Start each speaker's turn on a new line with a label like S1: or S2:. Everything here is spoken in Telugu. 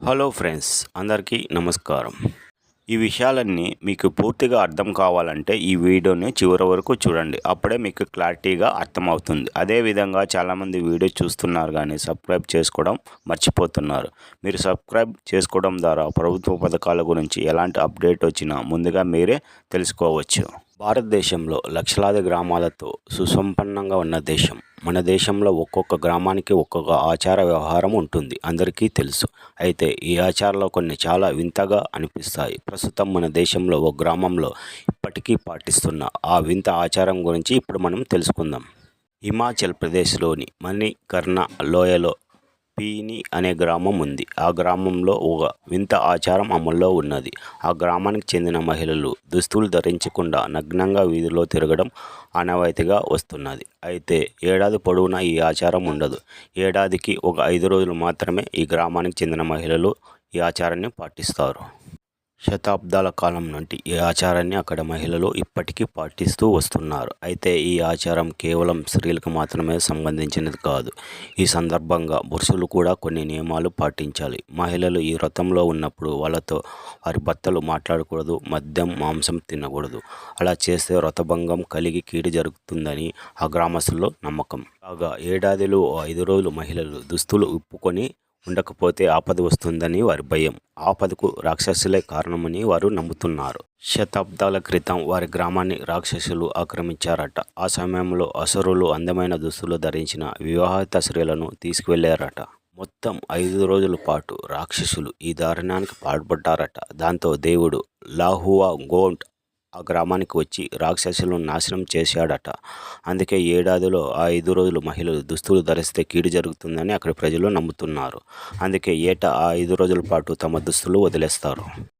S1: హలో ఫ్రెండ్స్ అందరికీ నమస్కారం. ఈ విషయాలన్నీ మీకు పూర్తిగా అర్థం కావాలంటే ఈ వీడియోని చివరి వరకు చూడండి. అప్పుడే మీకు క్లారిటీగా అర్థమవుతుంది. అదేవిధంగా చాలామంది వీడియో చూస్తున్నారు కానీ సబ్స్క్రైబ్ చేసుకోవడం మర్చిపోతున్నారు. మీరు సబ్స్క్రైబ్ చేసుకోవడం ద్వారా ప్రభుత్వ పథకాల గురించి ఎలాంటి అప్డేట్ వచ్చినా ముందుగా మీరే తెలుసుకోవచ్చు. భారతదేశంలో లక్షలాది గ్రామాలతో సుసంపన్నంగా ఉన్న దేశం. మన దేశంలో ఒక్కొక్క గ్రామానికి ఒక్కొక్క ఆచార వ్యవహారం ఉంటుంది. అందరికీ తెలుసు. అయితే ఈ ఆచారాలు కొన్ని చాలా వింతగా అనిపిస్తాయి. ప్రస్తుతం మన దేశంలో ఒక గ్రామంలో ఇప్పటికీ పాటిస్తున్న ఆ వింత ఆచారం గురించి ఇప్పుడు మనం తెలుసుకుందాం. హిమాచల్ ప్రదేశ్లోని మణికర్ణ లోయలో పీని అనే గ్రామం ఉంది. ఆ గ్రామంలో ఒక వింత ఆచారం అమల్లో ఉన్నది. ఆ గ్రామానికి చెందిన మహిళలు దుస్తులు ధరించకుండా నగ్నంగా వీధిలో తిరగడం ఆనవాయితీగా వస్తున్నది. అయితే ఏడాది పొడవునా ఈ ఆచారం ఉండదు. ఏడాదికి ఒక ఐదు రోజులు మాత్రమే ఈ గ్రామానికి చెందిన మహిళలు ఈ ఆచారాన్ని పాటిస్తారు. శతాబ్దాల కాలం నుండి ఈ ఆచారాన్ని అక్కడ మహిళలు ఇప్పటికీ పాటిస్తూ వస్తున్నారు. అయితే ఈ ఆచారం కేవలం స్త్రీలకు మాత్రమే సంబంధించినది కాదు. ఈ సందర్భంగా పురుషులు కూడా కొన్ని నియమాలు పాటించాలి. మహిళలు ఈ వ్రతంలో ఉన్నప్పుడు వాళ్ళతో వారి భర్తలు మాట్లాడకూడదు మద్యం మాంసం తినకూడదు. అలా చేస్తే వ్రతభంగం కలిగి కీడు జరుగుతుందని ఆ గ్రామస్తుల్లో నమ్మకం. కాగా ఏడాదిలో ఐదు రోజులు మహిళలు దుస్తులు ఉప్పుకొని ఉండకపోతే ఆపద వస్తుందని వారి భయం. ఆపదకు రాక్షసులే కారణమని వారు నమ్ముతున్నారు. శతాబ్దాల క్రితం వారి గ్రామాన్ని రాక్షసులు ఆక్రమించారట. ఆ సమయంలో అసురులు అందమైన దుస్తులు ధరించిన వివాహిత స్త్రీలను తీసుకువెళ్ళారట. మొత్తం ఐదు రోజుల పాటు రాక్షసులు ఈ దారుణానికి పాల్పడ్డారట. దాంతో దేవుడు లాహువా గోంట్ ఆ గ్రామానికి వచ్చి రాక్షసులను నాశనం చేశాడట. అందుకే ఏడాదిలో ఆ ఐదు రోజులు మహిళలు దుస్తులు ధరిస్తే కీడు జరుగుతుందని అక్కడ ప్రజలు నమ్ముతున్నారు. అందుకే ఏటా ఆ ఐదు రోజుల పాటు తమ దుస్తులు వదిలేస్తారు.